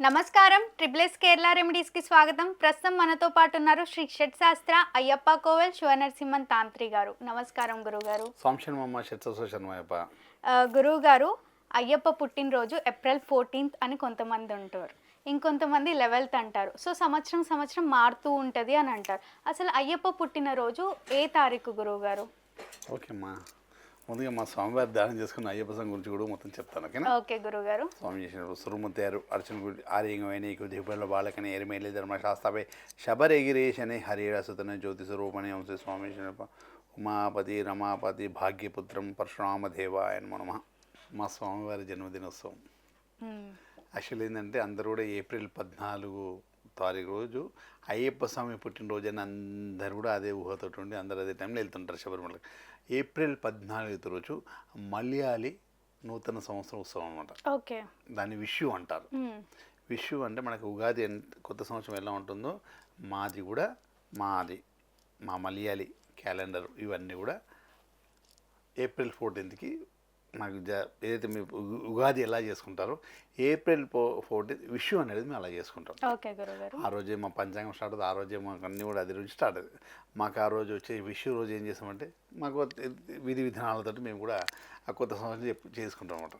నమస్కారం. ట్రిపుల్ఎస్ కేరళ రెమెడీస్కి స్వాగతం. ప్రస్తుతం మనతో పాటు ఉన్నారు శ్రీ షట్ శాస్త్ర అయ్యప్ప కోవెల్ శివనరసింహన్ తాంత్రి గారు. నమస్కారం గురుగారు శతశోషణమయ్యప్ప ఆ, గురువు గారు అయ్యప్ప పుట్టినరోజు ఏప్రిల్ ఫోర్టీన్త్ అని కొంతమంది ఉంటారు. ఇంకొంతమంది లెవెల్త్ అంటారు. సో సంవత్సరం సంవత్సరం మారుతూ ఉంటుంది అని అంటారు. అసలు అయ్యప్ప పుట్టినరోజు ఏ తారీఖు గురువు గారు ఓకే అమ్మా. ముందుగా మా స్వామివారి ధ్యానం చేసుకున్న అయ్యప్ప సంఘం గురించి కూడా మొత్తం చెప్తాను ఓకేనా? ఓకే గురువు గారు స్వామి చేసిన సురుముత్తారు అర్చన గుడి ఆర్యంగమైన దిగుబడిలో బాలకని ఎరిమేలి ధర్మశాస్త్రపై శబరెగిరేశని హరిరాసుతన జ్యోతి స్వరూపణి వంశ స్వామి. ఉమాపతి రమాపతి భాగ్యపుత్రం పరశురామదేవ ఆయన మనమ మా స్వామివారి జన్మదినోత్సవం. యాక్చువల్ ఏంటంటే అందరూ కూడా ఏప్రిల్ పద్నాలుగు తారీఖు రోజు అయ్యప్ప స్వామి పుట్టినరోజు అని అందరు కూడా అదే ఊహతోటి ఉండి అందరూ అదే టైంలో వెళ్తుంటారు శబరిమలకి. ఏప్రిల్ పద్నాలుగు రోజు మలయాళి నూతన సంవత్సరం ఉత్సవం అనమాట ఓకే. దాన్ని విషు అంటారు. విషు అంటే మనకు ఉగాది కొత్త సంవత్సరం ఎలా ఉంటుందో మాది కూడా మాది మా మలయాళి క్యాలెండర్ ఇవన్నీ కూడా ఏప్రిల్ ఫోర్టీన్త్కి నాకు జ ఏదైతే మీ ఉగాది ఎలా చేసుకుంటారో ఏప్రిల్ ఫో ఫోర్టీన్త్ విషు అనేది మేము అలా చేసుకుంటాం. ఆ రోజే మా పంచాంగం స్టార్ట్ అవుతుంది ఆ రోజే మాకు అన్నీ కూడా అది రోజు స్టార్ట్ అవుతుంది. మాకు ఆ రోజు వచ్చే విషు రోజు ఏం చేస్తామంటే మాకు విధి విధానాలతో మేము కూడా ఆ కొత్త సంవత్సరం చేసుకుంటాం అనమాట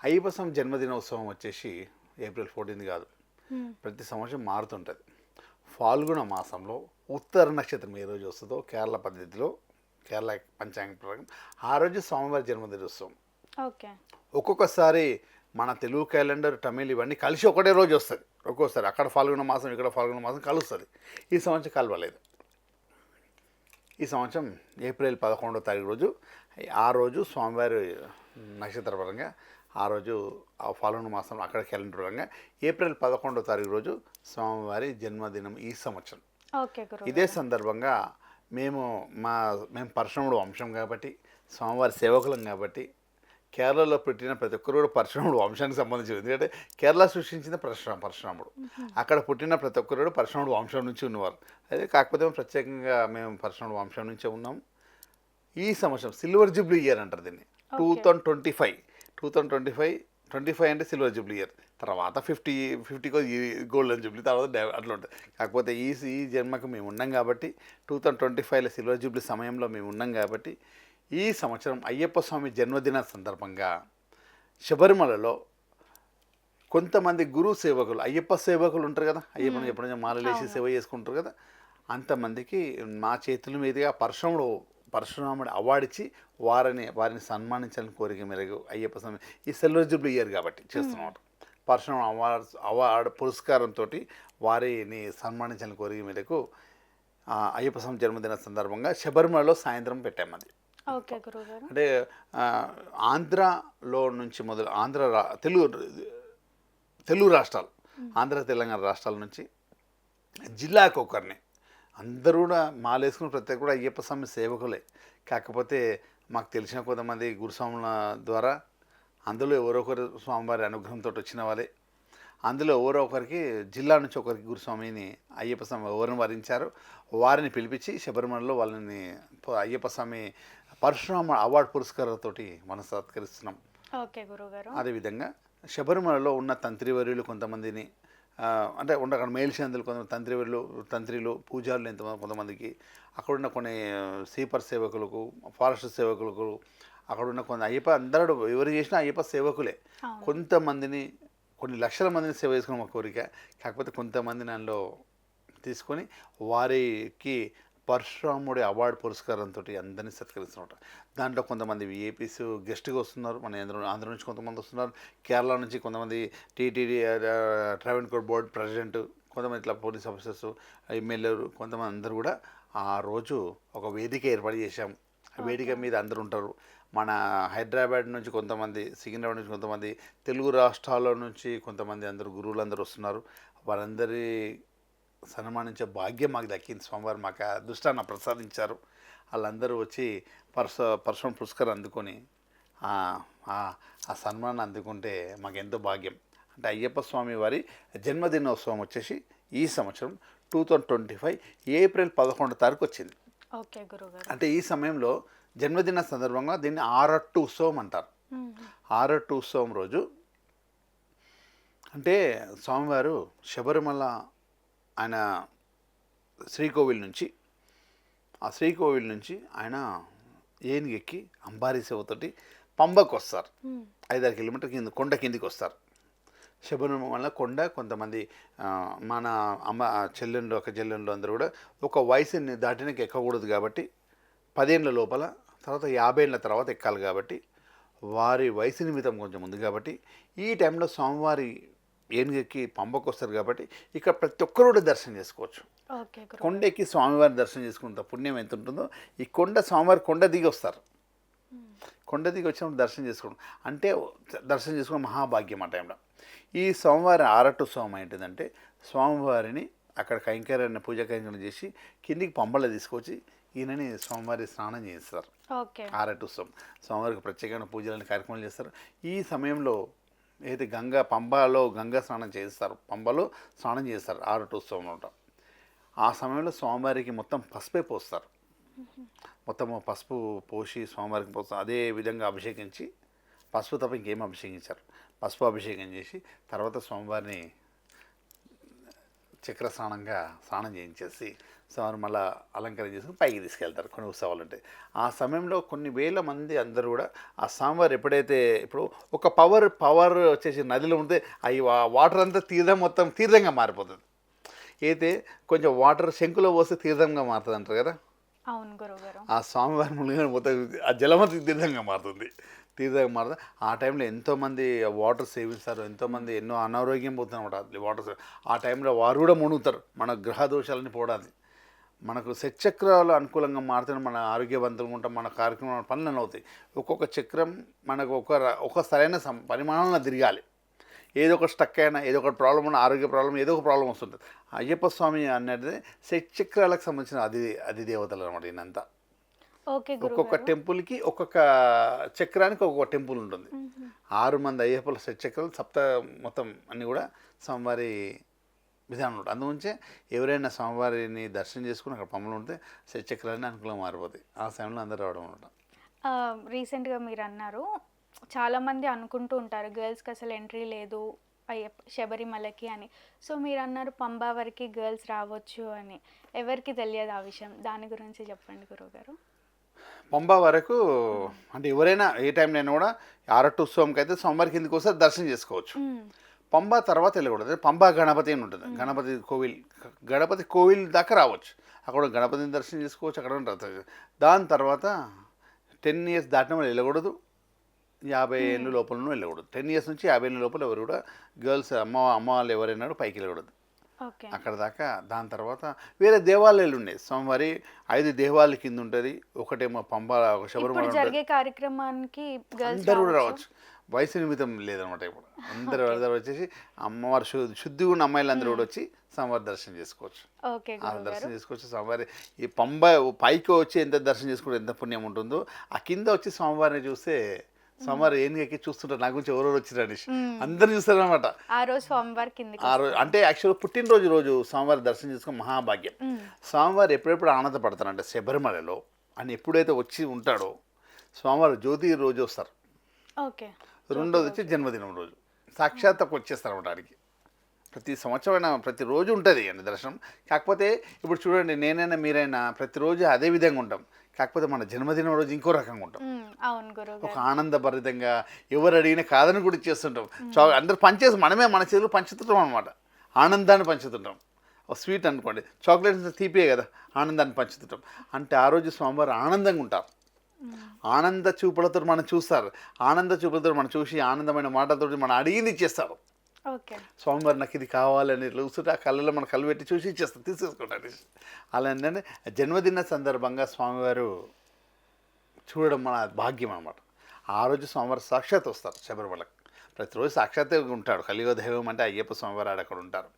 అయ్యప్ప స్వామి జన్మదినోత్సవం వచ్చేసి ఏప్రిల్ ఫోర్టీన్త్ కాదు. ప్రతి సంవత్సరం మారుతుంటుంది. ఫాల్గుణ మాసంలో ఉత్తర నక్షత్రం ఏ రోజు వస్తుందో కేరళ పద్ధతిలో కేరళ పంచాంగ ప్రకారం ఆ రోజు స్వామివారి జన్మదినోత్సవం ఓకే. ఒక్కొక్కసారి మన తెలుగు క్యాలెండర్ తమిళ్ ఇవన్నీ కలిసి ఒకటే రోజు వస్తుంది. ఒక్కోసారి అక్కడ ఫాల్గుణ మాసం ఇక్కడ ఫాల్గుణ మాసం కలుస్తుంది. ఈ సంవత్సరం కలవలేదు. ఈ సంవత్సరం ఏప్రిల్ పదకొండో తారీఖు రోజు ఆ రోజు స్వామివారి నక్షత్ర పరంగా ఆ రోజు ఆ ఫాల్గుణ మాసం అక్కడ క్యాలెండర్ పరంగా ఏప్రిల్ పదకొండో తారీఖు రోజు స్వామివారి జన్మదినం ఈ సంవత్సరం. ఇదే సందర్భంగా మేము మా మేము పరశురాముడు వంశం కాబట్టి స్వామివారి సేవకులం కాబట్టి కేరళలో పుట్టిన ప్రతి ఒక్కరు కూడా పరశురాముడు వంశానికి సంబంధించి ఎందుకంటే కేరళ సృష్టించిన పరశురామ పరశురాముడు అక్కడ పుట్టిన ప్రతి ఒక్కరు కూడా పరశురాముడు వంశం నుంచి ఉన్నవారు. అదే కాకపోతే ప్రత్యేకంగా మేము పరశురాముడు వంశం నుంచే ఉన్నాం. ఈ సంవత్సరం సిల్వర్ జూబ్లీ ఇయర్ అంటారు దీన్ని. Two thousand twenty five. Two thousand twenty five twenty five అంటే సిల్వర్ జూబ్లీ ఇయర్. తర్వాత ఫిఫ్టీ ఫిఫ్టీకో గోల్డెన్ జూబ్లీ తర్వాత అట్లా ఉంటుంది. కాకపోతే ఈ ఈ జన్మకు మేము ఉన్నాం కాబట్టి టూ థౌజండ్ ట్వంటీ ఫైవ్లో సిల్వర్ జూబ్లీ సమయంలో మేము ఉన్నాం కాబట్టి ఈ సంవత్సరం అయ్యప్ప స్వామి జన్మదిన సందర్భంగా శబరిమలలో కొంతమంది గురు సేవకులు అయ్యప్ప సేవకులు ఉంటారు కదా అయ్యప్పని ఎప్పుడైనా మాలలేసి సేవ చేసుకుంటారు కదా అంతమందికి మా చేతుల మీదుగా పరశురాముడు పరశురాముడు అవార్డు ఇచ్చి వారిని వారిని సన్మానించాలని కోరిక మేరకు అయ్యప్ప స్వామి ఈ సిల్వర్ జూబ్లీ ఇయర్ కాబట్టి చేస్తున్నమాట పరశురామ అవార్డ్ అవార్డు పురస్కారంతో వారిని సన్మానించాలని కోరిక మేరకు అయ్యప్ప స్వామి జన్మదిన సందర్భంగా శబరిమలలో సాయంత్రం పెట్టాము అది. అంటే ఆంధ్రాలో నుంచి మొదలు ఆంధ్ర తెలుగు తెలుగు రాష్ట్రాలు ఆంధ్ర తెలంగాణ రాష్ట్రాల నుంచి జిల్లాకు ఒకరిని. అందరూ కూడా మాలేసుకుని ప్రతి కూడా అయ్యప్ప స్వామి సేవకులే. కాకపోతే మాకు తెలిసిన కొంతమంది గురుస్వాముల ద్వారా అందులో ఎవరో ఒకరు స్వామివారి అనుగ్రహంతో వచ్చిన వాళ్ళే. అందులో ఎవరో ఒకరికి జిల్లా నుంచి ఒకరికి గురుస్వామిని అయ్యప్ప స్వామి ఎవరిని వరించారో వారిని పిలిపించి శబరిమలలో వాళ్ళని అయ్యప్ప స్వామి పరశురామ అవార్డు పురస్కారాలతోటి మనం సత్కరిస్తున్నాం. ఓకే గురువు గారు అదేవిధంగా శబరిమలలో ఉన్న తంత్రివర్యులు కొంతమందిని అంటే ఉండ అక్కడ మేల్షందులు కొంతమంది తంత్రివర్యులు తంత్రిలు పూజారులు ఎంతమంది కొంతమందికి అక్కడున్న కొన్ని సీపర్ సేవకులకు ఫారెస్ట్ సేవకులకు అక్కడున్న కొన్ని అయ్యప్ప అందరూ ఎవరు చేసినా అయ్యప్ప సేవకులే. కొంతమందిని కొన్ని లక్షల మందిని సేవ చేసుకున్న మా కోరిక. కాకపోతే కొంతమంది నన్ను తీసుకొని వారికి పరశురాముడి అవార్డు పురస్కారంతో అందరినీ సత్కరిస్తున్నమాట దాంట్లో కొంతమంది విఏపీస్ గెస్ట్గా వస్తున్నారు. మన ఆంధ్ర ఆంధ్ర నుంచి కొంతమంది వస్తున్నారు. కేరళ నుంచి కొంతమంది TTD Travancore board president కొంతమంది ఇట్లా పోలీస్ ఆఫీసర్స్ ఎమ్మెల్యేలు కొంతమంది అందరూ కూడా ఆ రోజు ఒక వేదిక ఏర్పాటు చేశాం. ఆ వేదిక మీద అందరూ ఉంటారు. మన హైదరాబాద్ నుంచి కొంతమంది సికింద్రాబాద్ నుంచి కొంతమంది తెలుగు రాష్ట్రాల నుంచి కొంతమంది అందరూ గురువులు అందరూ వస్తున్నారు. వారందరి సన్మానించే భాగ్యం మాకు దక్కింది స్వామివారు మాకు అదృష్టాన్ని ప్రసాదించారు. వాళ్ళందరూ వచ్చి పరశ పరశురామ పురస్కారం అందుకొని ఆ- సన్మానం అందుకుంటే మాకు ఎంతో భాగ్యం. అంటే అయ్యప్ప స్వామి వారి జన్మదినోత్సవం వచ్చేసి ఈ సంవత్సరం two thousand twenty five April పదకొండు తారీఖు వచ్చింది. ఓకే అంటే ఈ సమయంలో జన్మదిన సందర్భంగా దీన్ని ఆరట్టు ఉత్సవం అంటారు. ఆరట్టు ఉత్సవం రోజు అంటే స్వామివారు శబరిమల ఆయన శ్రీకోవిల్ నుంచి ఆ శ్రీకోవిల్ నుంచి ఆయన ఏనుగెక్కి అంబారీ సేవతోటి పంబకు వస్తారు ఐదారు కిలోమీటర్ కింద కొండ కిందికి వస్తారు. శబరిమల కొండ కొంతమంది మన అమ్మ చెల్లెండ్లు ఒక చెల్లెండ్లు అందరూ కూడా ఒక వయసుని దాటినకి ఎక్కకూడదు కాబట్టి పదేళ్ళ లోపల తర్వాత యాభై ఏళ్ళ తర్వాత ఎక్కాలి కాబట్టి వారి వయసు నిమిత్తం కొంచెం ఉంది కాబట్టి ఈ టైంలో స్వామివారి ఏనుగెక్కి పంబకు వస్తారు కాబట్టి ఇక్కడ ప్రతి ఒక్కరు కూడా దర్శనం చేసుకోవచ్చు. ఓకే గురువు కొండ ఎక్కి స్వామివారి దర్శనం చేసుకున్నంత పుణ్యం ఎంత ఉంటుందో ఈ కొండ స్వామివారి కొండ దిగి వస్తారు. కొండ దిగి వచ్చినప్పుడు దర్శనం చేసుకోవడం అంటే దర్శనం చేసుకోవడం మహాభాగ్యం ఆ టైంలో. ఈ స్వామివారి ఆరట్టు స్వామి ఏంటిదంటే స్వామివారిని అక్కడ కైంకర్యాన్ని పూజ కైంకర్యం చేసి కిందికి పంబల తీసుకొచ్చి ఈయనని స్వామివారి స్నానం చేస్తారు ఓకే. ఆరట్టు ఉత్సవం స్వామివారికి ప్రత్యేకమైన పూజలని కార్యక్రమాలు చేస్తారు. ఈ సమయంలో ఏదైతే గంగా పంబాలో గంగా స్నానం చేస్తారు పంబలో స్నానం చేస్తారు ఆరట్టు ఉత్సవం ఉంటాం ఆ సమయంలో స్వామివారికి మొత్తం పసుపే పోస్తారు. మొత్తం పసుపు పోసి స్వామివారికి పోస్తారు. అదే విధంగా అభిషేకించి పసుపు తప్ప ఇంకేం అభిషేకించారు. పసుపు అభిషేకం చేసి తర్వాత స్వామివారిని చక్ర స్నానంగా స్నానం చేయించేసి స్వామిని మళ్ళీ అలంకరణ చేసుకుని పైకి తీసుకెళ్తారు కొన్ని ఉత్సవాలు ఉంటాయి ఆ సమయంలో కొన్ని వేల మంది అందరూ కూడా ఆ స్వామివారు ఎప్పుడైతే ఇప్పుడు ఒక పవర్ పవర్ వచ్చేసి నదిలో ఉంటే అవి వాటర్ అంతా తీర్థం మొత్తం తీర్థంగా మారిపోతుంది. అయితే కొంచెం వాటర్ శంకులో పోస్తే తీర్థంగా మారుతుంది అంటారు కదా? అవును ఆ స్వామివారి మునిగిన మొత్తం ఆ జలమంతి తీర్థంగా మారుతుంది. తీర్థంగా మారుతుంది. ఆ టైంలో ఎంతోమంది వాటర్ సేవిస్తారు ఎంతోమంది ఎన్నో అనారోగ్యం పోతున్నమాట వాటర్ ఆ టైంలో వారు కూడా మునుగుతారు. మన గ్రహ దోషాలని పోవడానికి. మనకు చక్రాలు అనుకూలంగా మారుతున్న మన ఆరోగ్యవంతంగా ఉంటాం మన కార్యక్రమం పనులను అవుతాయి. ఒక్కొక్క చక్రం మనకు ఒక ఒక సరైన సం పరిమాణంలో తిరగాలి. ఏదో ఒక స్టక్ అయినా ఏదో ఒక ప్రాబ్లం ఉన్న ఆరోగ్య ప్రాబ్లం ఏదో ఒక ప్రాబ్లం వస్తుంటుంది. అయ్యప్ప స్వామి అనేది చక్రాలకు సంబంధించిన అది అది దేవతలు అనమాట ఈయనంతా. ఒక్కొక్క టెంపుల్కి ఒక్కొక్క చక్రానికి ఒక్కొక్క టెంపుల్ ఉంటుంది. ఆరు మంది అయ్యప్పల చక్రాలు సప్త మొత్తం అన్నీ కూడా స్వామివారి విధానం ఉంటుంది ఎవరైనా స్వామివారిని దర్శనం చేసుకుని అక్కడ పంపలు ఉంటే చక్రాలన్నీ అనుకూలంగా మారిపోతాయి. ఆ సమయంలో అందరూ రావడం అనమాట రీసెంట్గా మీరు అన్నారు చాలామంది అనుకుంటూ ఉంటారు గర్ల్స్కి అసలు ఎంట్రీ లేదు అయ్యప్ప శబరిమలకి అని. సో మీరు అన్నారు పంబా వరకు గర్ల్స్ రావచ్చు అని. ఎవరికి తెలియదు ఆ విషయం? దాని గురించి చెప్పండి గురువుగారు. పంబా వరకు అంటే ఎవరైనా ఏ టైంలో అయినా కూడా ఆరట్టు ఉత్సవంకి అయితే సోమవారి కిందకి వస్తే దర్శనం చేసుకోవచ్చు. పంబా తర్వాత వెళ్ళకూడదు. పంబా గణపతి అని ఉంటుంది. గణపతి కోవిల్ గణపతి కోవిల్ దాకా రావచ్చు. అక్కడ గణపతిని దర్శనం చేసుకోవచ్చు అక్కడ ఉంటుంది దాని తర్వాత టెన్ ఇయర్స్ దాటిన వాళ్ళు వెళ్ళకూడదు. యాభై ఏళ్ళు లోపల వెళ్ళకూడదు. టెన్ ఇయర్స్ నుంచి యాభై ఏళ్ళ లోపల ఎవరు కూడా గర్ల్స్ అమ్మ అమ్మ వాళ్ళు ఎవరైనా పైకి వెళ్ళకూడదు. అక్కడ దాకా దాని తర్వాత వేరే దేవాలయాలు ఉన్నాయి. సోమవారి ఐదు దేవాలయాల కింద ఉంటుంది. ఒకటేమో పంబ ఒక శబరిమల జరిగే కార్యక్రమానికి అందరూ కూడా రావచ్చు. వయసు నిమిత్తం లేదనమాట ఇప్పుడు. అందరూ అందరూ వచ్చేసి అమ్మవారు శు- శుద్ధిగా ఉన్న అమ్మాయిలు అందరూ కూడా వచ్చి స్వామివారి దర్శనం చేసుకోవచ్చు. దర్శనం చేసుకోవచ్చు. స్వామివారి ఈ పంబ పైకి వచ్చి ఎంత దర్శనం చేసుకుంటే ఎంత పుణ్యం ఉంటుందో ఆ కింద వచ్చి స్వామివారిని చూస్తే స్వామివారి ఏనుగు ఎక్కి చూస్తుంటారు. నా గురించి ఎవరెవరు వచ్చిరు అనేసి. అందరు చూస్తారనమాట. ఆ రోజు సోమవారం కిందకి ఆ రోజు అంటే యాక్చువల్ పుట్టినరోజు రోజు స్వామివారి దర్శనం చేసుకుని మహాభాగ్యం. స్వామివారు ఎప్పుడెప్పుడు ఆనందపడతారంటే శబరిమలలో అని ఎప్పుడైతే వచ్చి ఉంటాడో స్వామివారు జ్యోతి రోజు వస్తారు. ఓకే. రెండోది వచ్చి జన్మదినం రోజు. సాక్షాత్ వచ్చేస్తారు ఆడికి ప్రతి సంవత్సరమైన ప్రతిరోజు ఉంటుంది అండి దర్శనం. కాకపోతే ఇప్పుడు చూడండి నేనైనా మీరైనా ప్రతిరోజు అదే విధంగా ఉంటాం. కాకపోతే మన జన్మదినం రోజు ఇంకో రకంగా ఉంటాం. ఒక ఆనందభరితంగా ఎవరు అడిగినా కాదని కూడా ఇచ్చేస్తుంటాం. చా అందరు పంచేసి మనమే మన చేతులు పంచుతుంటాం అనమాట ఆనందాన్ని పంచుతుంటాం. ఒక స్వీట్ అనుకోండి. చాక్లెట్స్ తీపియే కదా ఆనందాన్ని పంచుతుంటాం. అంటే ఆ రోజు స్వామివారు ఆనందంగా ఉంటారు. ఆనంద చూపులతో మనం చూస్తారు. ఆనంద చూపులతో మనం చూసి ఆనందమైన మాటలతో మనం అడిగింది ఇచ్చేస్తారు. ఓకే. స్వామివారు నాకు ఇది కావాలని చూస్తుంటే ఆ కళ్ళలో మన కళ్ళు పెట్టి చూసి ఇచ్చేస్తాం తీసేసుకుంటారు అలా ఏంటంటే జన్మదిన సందర్భంగా స్వామివారు చూడడం మన భాగ్యం అనమాట ఆ రోజు స్వామివారు సాక్షాత్ వస్తారు శబరిమలకు ప్రతిరోజు సాక్షాత్ ఉంటాడు. కలియుగ దైవం అంటే అయ్యప్ప స్వామివారు ఆడ అక్కడ ఉంటారు.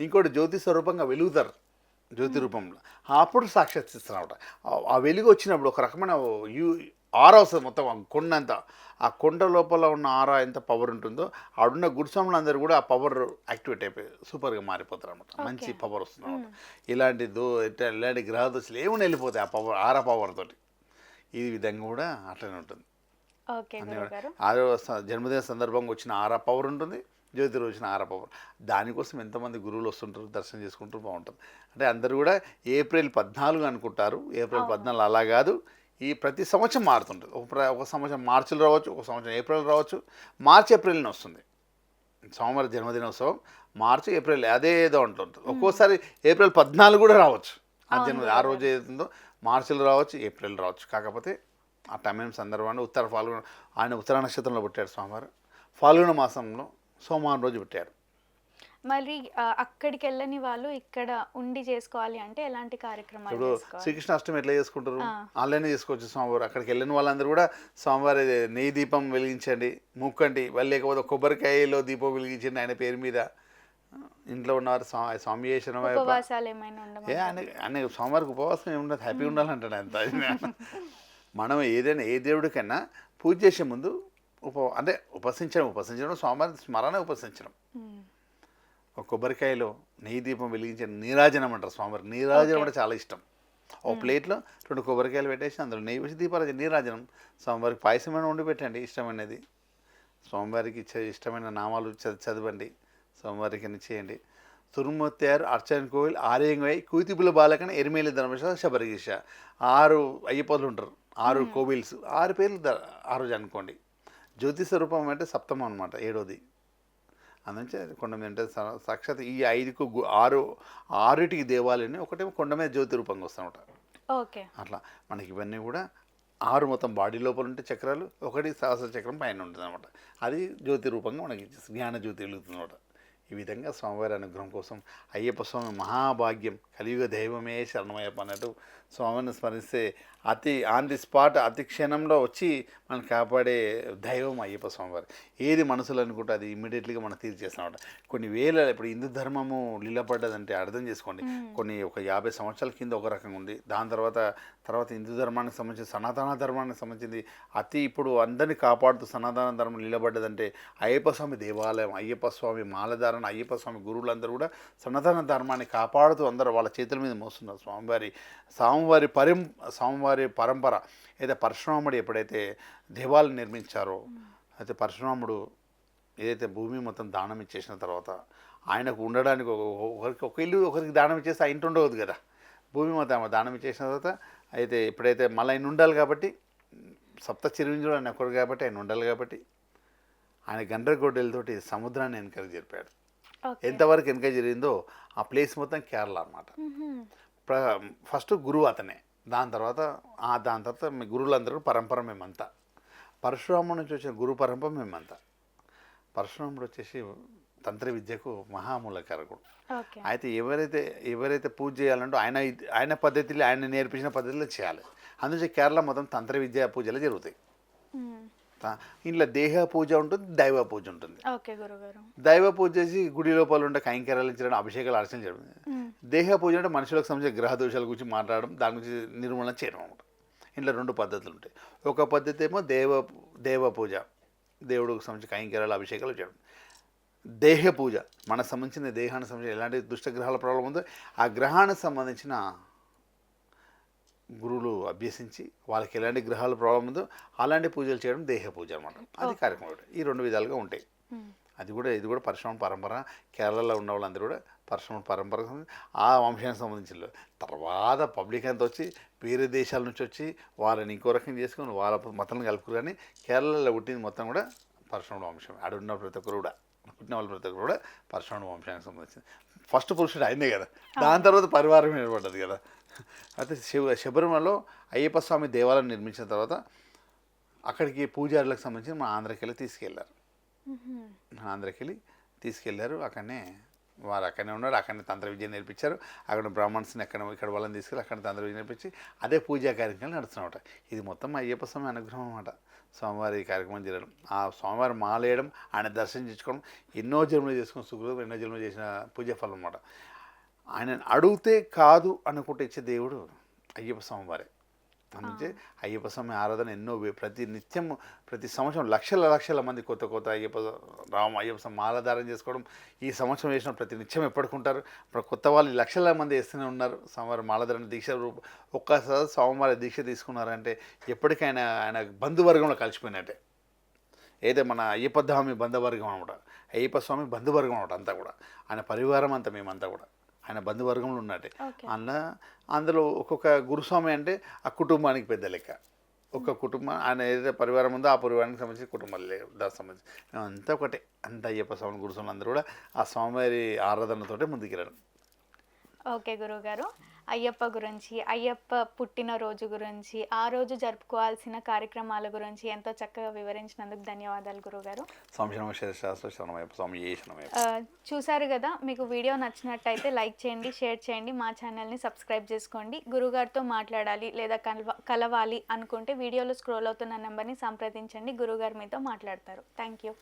ఇంకోటి జ్యోతి స్వరూపంగా వెలుగుతారు. జ్యోతి రూపంలో అప్పుడు సాక్షాత్తిస్తారన్నమాట ఆ- ఆ వెలుగు వచ్చినప్పుడు ఒక రకమైన యూ ఆర వస్తుంది మొత్తం ఆ కొండ అంతా ఆ కొండ లోపల ఉన్న ఆరా ఎంత పవర్ ఉంటుందో ఆడున్న గురుస్వాములు అందరూ కూడా ఆ పవర్ యాక్టివేట్ అయిపోయి సూపర్గా మారిపోతారు అనమాట మంచి పవర్ వస్తుంది అనమాట ఇలాంటి దో ఇలాంటి గ్రహ దోషాలు ఏమైనా వెళ్ళిపోతాయి ఆ పవర్ ఆరా పవర్ తోటి. ఈ విధంగా కూడా అట్లనే ఉంటుంది. ఆరో జన్మదిన సందర్భంగా వచ్చిన ఆరా పవర్ ఉంటుంది. జ్యోతి రోజున ఆరపవర్ దానికోసం ఎంతమంది గురువులు వస్తుంటారు దర్శనం చేసుకుంటారు బాగుంటుంది. అంటే అందరూ కూడా ఏప్రిల్ పద్నాలుగు అనుకుంటారు ఏప్రిల్. పద్నాలుగు అలా కాదు ఈ ప్రతి సంవత్సరం మారుతుంటుంది. ఒక ప్ర- ఒక సంవత్సరం మార్చిలో రావచ్చు ఒక సంవత్సరం ఏప్రిల్ రావచ్చు మార్చి ఏప్రిల్ని వస్తుంది. సోమవారం జన్మదినోత్సవం మార్చి ఏప్రిల్ అదే ఏదో ఉంటుంది ఒక్కోసారి ఏప్రిల్ పద్నాలుగు కూడా రావచ్చు. ఆ అవును జన్మ ఆ. రోజు ఏతుందో మార్చిలో రావచ్చు ఏప్రిల్ రావచ్చు. కాకపోతే ఆ టైం సందర్భాన్ని ఉత్తర ఫాల్గుణ ఆయన ఉత్తర నక్షత్రంలో పుట్టాడు సోమవారం ఫాల్గుణ మాసంలో సోమవారం రోజు పుట్టారు. మరి అక్కడికి వెళ్ళని వాళ్ళు ఇక్కడ ఉండి చేసుకోవాలి అంటే ఎలాంటి కార్యక్రమాలు ఇప్పుడు శ్రీకృష్ణ అష్టమి ఎట్లా చేసుకుంటారు. ఆన్లైన్ చేసుకోవచ్చు సోమవారం అక్కడికి వెళ్ళిన వాళ్ళందరూ కూడా సోమవారం ఇది నెయ్యి దీపం వెలిగించండి ముక్కండి. వాళ్ళు లేకపోతే కొబ్బరికాయలో దీపం వెలిగించండి ఆయన పేరు మీద. ఇంట్లో ఉన్నవారు స్వా- స్వామి చేసిన ఆయన సోమవారికి ఉపవాసం ఏముండదు. హ్యాపీ ఉండాలంటాడు అంత మనం ఏదైనా ఏ దేవుడికైనా పూజ చేసే ముందు ఉప అంటే ఉపసించడం ఉపసించడం సోమవారం స్మరణ ఉపసించడం. ఉమ్. ఒక కొబ్బరికాయలో నెయ్యి దీపం వెలిగించే నీరాజనం అంటారు స్వామివారి. నీరాజనం. అంటే చాలా ఇష్టం. ఓ ప్లేట్లో రెండు కొబ్బరికాయలు పెట్టేసి అందులో నెయ్యి వేసి దీపారాజన నీరాజనం. స్వామివారికి పాయసమైన వండి పెట్టండి ఇష్టమైనది. స్వామివారికి ఇష్టమైన నామాలు చ- చదవండి. స్వామివారికి చేయండి. తురుమొత్తారు అర్చన కోవిల్ ఆర్యంగై కూతిపుల బాలకన ఎరిమేలి ధర్మశాల శబరిగీష ఆరు అయ్యప్పలు ఉంటారు. ఆరు కోవిల్స్. ఆరు పేర్లు ఆ రోజు అనుకోండి జ్యోతి స్వరూపం అంటే సప్తమం అనమాట ఏడోది. అందుకే కొండ మీద అంటే సాక్షాత్ ఈ ఐదుకు ఆరు ఆరుటికి దేవాలయాన్ని ఒకటేమో కొండ మీద జ్యోతి రూపంగా వస్తామట ఓకే. అట్లా మనకి ఇవన్నీ కూడా ఆరు మొత్తం బాడీ లోపల ఉంటే చక్రాలు ఒకటి సహస్ర చక్రం పైన ఉంటుంది అనమాట అది జ్యోతి రూపంగా మనకి జ్ఞాన జ్యోతి వెలుగుతుంది అనమాట ఈ విధంగా స్వామివారి అనుగ్రహం కోసం అయ్యప్ప స్వామి మహాభాగ్యం కలియుగ దైవమే శరణమయ్యప్ప అన్నట్టు స్వామిని స్మరిస్తే అతి ఆన్ ది స్పాట్ అతి క్షణంలో వచ్చి మనం కాపాడే దైవం అయ్యప్ప స్వామివారు. ఏది మనసులో అనుకుంటే అది ఇమ్మీడియట్లీగా మనం తీర్చేస్తామట కొన్ని వేల ఇప్పుడు హిందూ ధర్మము లీలపడ్డదంటే అర్థం చేసుకోండి. కొన్ని ఒక యాభై సంవత్సరాల కింద ఒక రకంగా ఉంది. దాని తర్వాత తర్వాత హిందూ ధర్మానికి సంబంధించి సనాతన ధర్మానికి సంబంధించింది. అతి ఇప్పుడు అందరినీ కాపాడుతూ సనాతన ధర్మం నిలబడ్డదంటే అయ్యప్ప స్వామి దేవాలయం అయ్యప్ప స్వామి మాలధారణ అయ్యప్ప స్వామి గురువులందరూ కూడా సనాతన ధర్మాన్ని కాపాడుతూ అందరూ వాళ్ళ చేతుల మీద మోస్తున్నారు స్వామివారి స్వామివారి పరం స్వామివారి పరంపర అయితే పరశురాముడు ఎప్పుడైతే దేవాలయం నిర్మించారో అయితే పరశురాముడు ఏదైతే భూమి మొత్తం దానం ఇచ్చేసిన తర్వాత ఆయనకు ఉండడానికి ఒక- ఒకరికి ఒక ఇల్లు ఒకరికి దానం ఇచ్చేస్తే ఆ ఇంటి ఉండవద్దు కదా. భూమి మొత్తం దానం ఇచ్చేసిన తర్వాత అయితే ఇప్పుడైతే మళ్ళీ ఆయన ఉండాలి కాబట్టి సప్త చిరువింజుడు ఆయన ఒకరు కాబట్టి ఆయన ఉండాలి కాబట్టి ఆయన గండ్రగొడ్డలతోటి సముద్రాన్ని వెనక జరిపాడు. ఎంతవరకు వెనక జరిగిందో ఆ ప్లేస్ మొత్తం కేరళ అనమాట ఫస్ట్ గురువు అతనే. దాని తర్వాత ఆ దాని తర్వాత మీ గురువులందరూ పరంపర మేమంతా. పరశురాముడి నుంచి వచ్చిన గురు పరంపర మేమంతా. పరశురాముడు వచ్చేసి తంత్ర విద్యకు మహామూలకారకుడు. అయితే ఎవరైతే ఎవరైతే పూజ చేయాలంటో ఆయన ఆయన పద్ధతిలో ఆయన నేర్పించిన పద్ధతిలో చేయాలి. అందుకే కేరళ మొత్తం తంత్ర విద్యా పూజలు జరుగుతాయి. ఇంట్లో దేహ పూజ ఉంటుంది దైవ పూజ ఉంటుంది. దైవ పూజ చేసి గుడి లోపల ఉండే కైంకర్యాలు చేయడం అభిషేకాలు అర్చన చేయడం. దేహ పూజ అంటే మనుషులకు సంబంధించిన గ్రహ దోషాల గురించి మాట్లాడడం దాని గురించి నిర్మూలన చేయడం అనమాట ఇంట్లో రెండు పద్ధతులు ఉంటాయి. ఒక పద్ధతి ఏమో దేవ దేవ పూజ. దేవుడికి సంబంధించిన కైంకర్యాలు అభిషేకాలు చేయడం. దేహ పూజ. మనకు సంబంధించిన దేహానికి సంబంధించిన ఎలాంటి దుష్టగ్రహాల ప్రాబ్లం ఉందో ఆ గ్రహానికి సంబంధించిన గురువులు అభ్యసించి వాళ్ళకి ఎలాంటి గ్రహాల ప్రాబ్లం ఉందో అలాంటి పూజలు చేయడం దేహ పూజ అనమాట. అది. కార్యక్రమం ఒకటి. ఈ రెండు విధాలుగా ఉంటాయి. అది కూడా ఇది కూడా పరశురామ పరంపర. కేరళలో ఉన్న వాళ్ళందరూ కూడా పరశురామ పరంపర ఆ వంశానికి సంబంధించిన తర్వాత పబ్లిక్ అంతా వచ్చి వేరే దేశాల నుంచి వచ్చి వాళ్ళని ఇంకో రకం చేసుకొని వాళ్ళ మతం కలుపుకుని కానీ కేరళలో పుట్టింది మొత్తం కూడా పరశురాముడు వంశం ఆడ ఉన్న ప్రతి ఒక్కరు కూడా పుట్టిన వాళ్ళు ప్రతి ఒక్కరు కూడా పరశురాముడు వంశానికి సంబంధించింది. ఫస్ట్ పురుషుడు ఆయనే కదా. దాని తర్వాత పరివారం ఏర్పడ్డది కదా. అయితే శివ శబరిమలలో అయ్యప్ప స్వామి దేవాలయం నిర్మించిన తర్వాత అక్కడికి పూజారులకు సంబంధించి మా ఆంధ్రకి వెళ్ళి తీసుకెళ్ళారు. ఆంధ్రకి వెళ్ళి తీసుకెళ్ళారు అక్కడనే వారు అక్కడనే ఉన్నారు. అక్కడనే తంత్ర విద్య నేర్పించారు. అక్కడ బ్రాహ్మణ్స్ని ఎక్కడ ఇక్కడ వాళ్ళని తీసుకెళ్ళి అక్కడ తంత్ర విద్య నేర్పించి అదే పూజా కార్యక్రమాలు నడుస్తున్నమాట ఇది మొత్తం అయ్యప్ప స్వామి అనుగ్రహం అనమాట స్వామివారి కార్యక్రమం చేయడం. ఆ స్వామివారి మాలేయడం ఆయన దర్శనం చేసుకోవడం ఎన్నో జన్మలు చేసుకున్న సుఖం ఎన్నో జన్మలు చేసిన పూజ ఫలం అనమాట ఆయన అడిగితే కాదు అనుకుంటే ఇచ్చే దేవుడు అయ్యప్ప స్వామివారే అందుకే అయ్యప్ప స్వామి ఆరాధన ఎన్నో ప్రతి నిత్యం ప్రతి సంవత్సరం లక్షల లక్షల మంది కొత్త కొత్త అయ్యప్ప రామ అయ్యప్ప స్వామి మాలధారణ చేసుకోవడం ఈ సంవత్సరం వేసిన ప్రతి నిత్యం ఎప్పటికుంటారు ఇప్పుడు కొత్త వాళ్ళు లక్షల మంది వేస్తూనే ఉన్నారు. స్వామివారి మాలధారణ దీక్ష రూప ఒక్కసారి స్వామివారి దీక్ష తీసుకున్నారంటే ఎప్పటికైనా ఆయన బంధువర్గంలో కలిసిపోయినట్టే. ఏదో మన అయ్యప్ప ధామి బంధవర్గం అనమాట. అయ్యప్ప స్వామి బంధువర్గం అనమాట అంతా కూడా. ఆయన పరివారం అంతా మేమంతా కూడా. ఆయన బంధువర్గంలో ఉన్నట్టే అన్న అందులో ఒక్కొక్క గురుస్వామి అంటే ఆ కుటుంబానికి పెద్ద లెక్క. ఒక కుటుంబం ఆయన ఏదైతే పరివారం ఉందో ఆ పరివారానికి సంబంధించి కుటుంబాలు లే- దానికి సంబంధించి మేము అంతా ఒకటే. అంత అయ్యప్ప స్వామి గురుస్వాములు అందరూ కూడా ఆ స్వామివారి ఆరాధనతోటే ముందుకెళ్ళడం ఓకే గురుగారు అయ్యప్ప గురించి అయ్యప్ప పుట్టినరోజు గురించి ఆ రోజు జరుపుకోవాల్సిన కార్యక్రమాల గురించి ఎంతో చక్కగా వివరించినందుకు ధన్యవాదాలు గురుగారు చూసారు కదా మీకు వీడియో నచ్చినట్టయితే లైక్ చేయండి షేర్ చేయండి మా ఛానల్ని సబ్స్క్రైబ్ చేసుకోండి. గురుగారితో మాట్లాడాలి లేదా కలవ కలవాలి అనుకుంటే వీడియోలో స్క్రోల్ అవుతున్న నెంబర్ని సంప్రదించండి గురుగారు మీతో మాట్లాడతారు. Thank you.